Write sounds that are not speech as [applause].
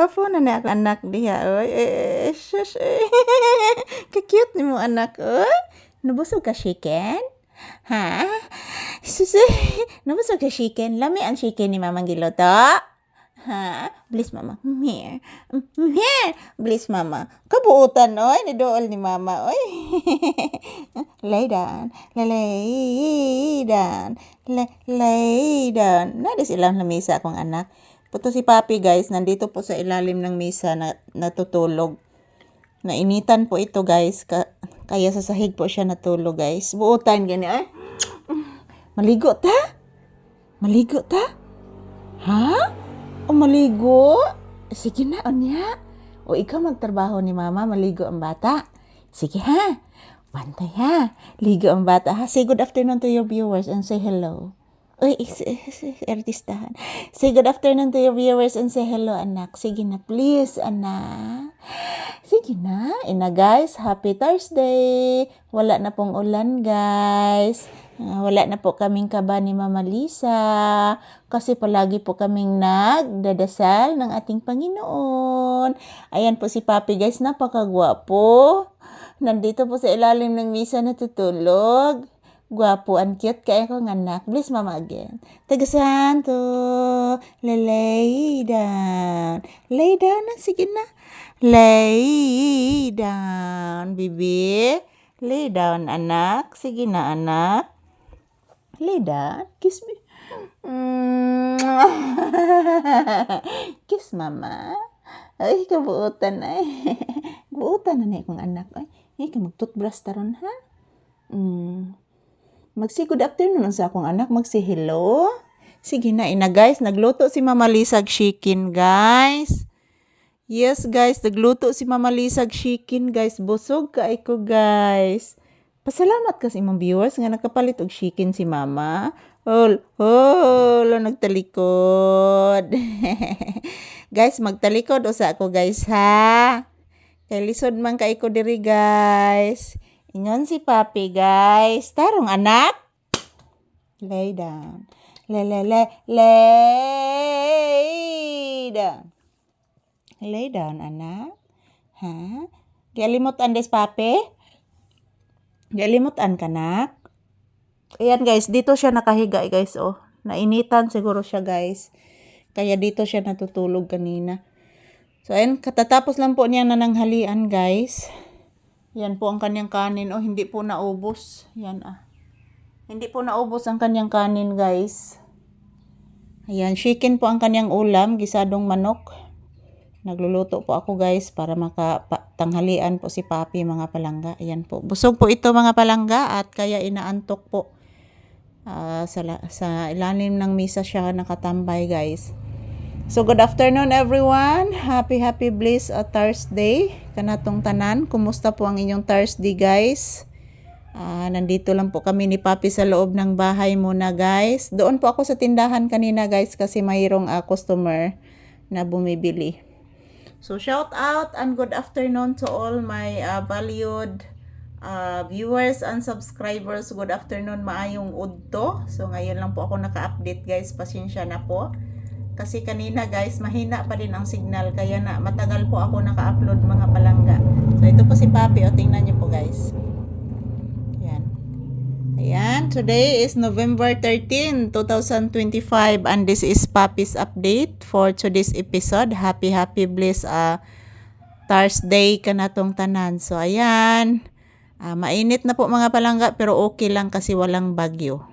Apo na na anak diha, oy. Eh, shush, eh. [laughs] Ka-cute ni mo anak, oy. Nabusog ka chicken? Ha? Sus, eh. [laughs] Nabusog ka chicken? Lami ang chicken ni Mamang Giloto? Ha? Bliss mama. Here. Here. Bliss mama. Kabuutan, oy. Nidool ni mama, oy. [laughs] lay down. Lay down. Lay, down. Nada silang lamisa akong anak. Puto si Papi guys, nandito po sa ilalim ng misa na natutulog. Nainitan po ito guys, ka, kaya sa sahig po siya natulog guys. Buutan gani ay. Maligo ta? Maligo ta? Ha? O maligo? Sige na, onya. O ikaw magtrabaho ni mama, maligo ang bata. Sige ha. Bantay ha. Ligo ang bata ha. Say good afternoon to your viewers and say hello. Uy, is, is, is, artistahan. Say good afternoon to your viewers and say hello, anak. Sige na, please, anak. Sige na. Ina, guys. Happy Thursday. Wala na pong ulan, guys. Ah, wala na po kaming kaba ni Mama Lisa. Kasi palagi po kaming nagdadasal ng ating Panginoon. Ayan po si Papi, guys. Napakagwapo. Nandito po sa ilalim ng misa natutulog. Gwapo and cute kaya ko ng anak. Bless mama again. Taga Santo. Lay down. Lay down na. Sige na. Lay down, bibi. Lay down, anak. Sige na, anak. Lay down. Kiss me. [laughs] Kiss mama. Ay, kabuutan ay. [laughs] Buutan na na akong anak ay. Ay, ka mag-toothbrush taron ha? Mm. Magsi good afternoon sa akong anak. Magsi hello. Sige na, ina guys. Nagluto si Mama Lisag chicken, guys. Yes, guys. Nagluto si Mama Lisag chicken, guys. Busog ka ko, guys. Pasalamat ka sa imong viewers nga nakapalit og chicken si Mama. Hol, hol, nagtalikod. [laughs] guys, magtalikod usa ako, guys, ha? Kay lisod man kay ko diri, guys. Ingon si Papi, guys. Tarong anak. Lay down. Lay, lay, lay, lay down. Lay down, anak. Ha? Gialimot andes, Papi? Gialimutan ka, nak? Ayan, guys. Dito siya nakahiga, guys, oh. Nainitan siguro siya, guys. Kaya dito siya natutulog kanina. So, ayan. Katatapos lang po niya nananghalian, guys. Yan po ang kanyang kanin. Oh, hindi po naubos. Yan ah. Hindi po naubos ang kanyang kanin, guys. Ayan, chicken po ang kanyang ulam, gisadong manok. Nagluluto po ako, guys, para makatanghalian po si Papi, mga palangga. Ayan po. Busog po ito, mga palangga, at kaya inaantok po. Ah, sa, sa ilalim ng misa siya nakatambay, guys. So good afternoon everyone. Happy happy bliss a Thursday. Kanatong tanan, kumusta po ang inyong Thursday guys? Ah, nandito lang po kami ni Papi sa loob ng bahay muna guys. Doon po ako sa tindahan kanina guys kasi mayroong ah, customer na bumibili. So shout out and good afternoon to all my ah, valued ah, viewers and subscribers. Good afternoon, maayong udto. So ngayon lang po ako naka-update guys. Pasensya na po. Kasi kanina guys, mahina pa din ang signal. Kaya na matagal po ako naka-upload mga palangga. So ito po si Papi. O tingnan niyo po guys. Yan. Ayan. Today is November 13, 2025. And this is Papi's update for today's episode. Happy, happy, bliss. Uh, Thursday ka na tong tanan. So ayan. Ah, mainit na po mga palangga pero okay lang kasi walang bagyo.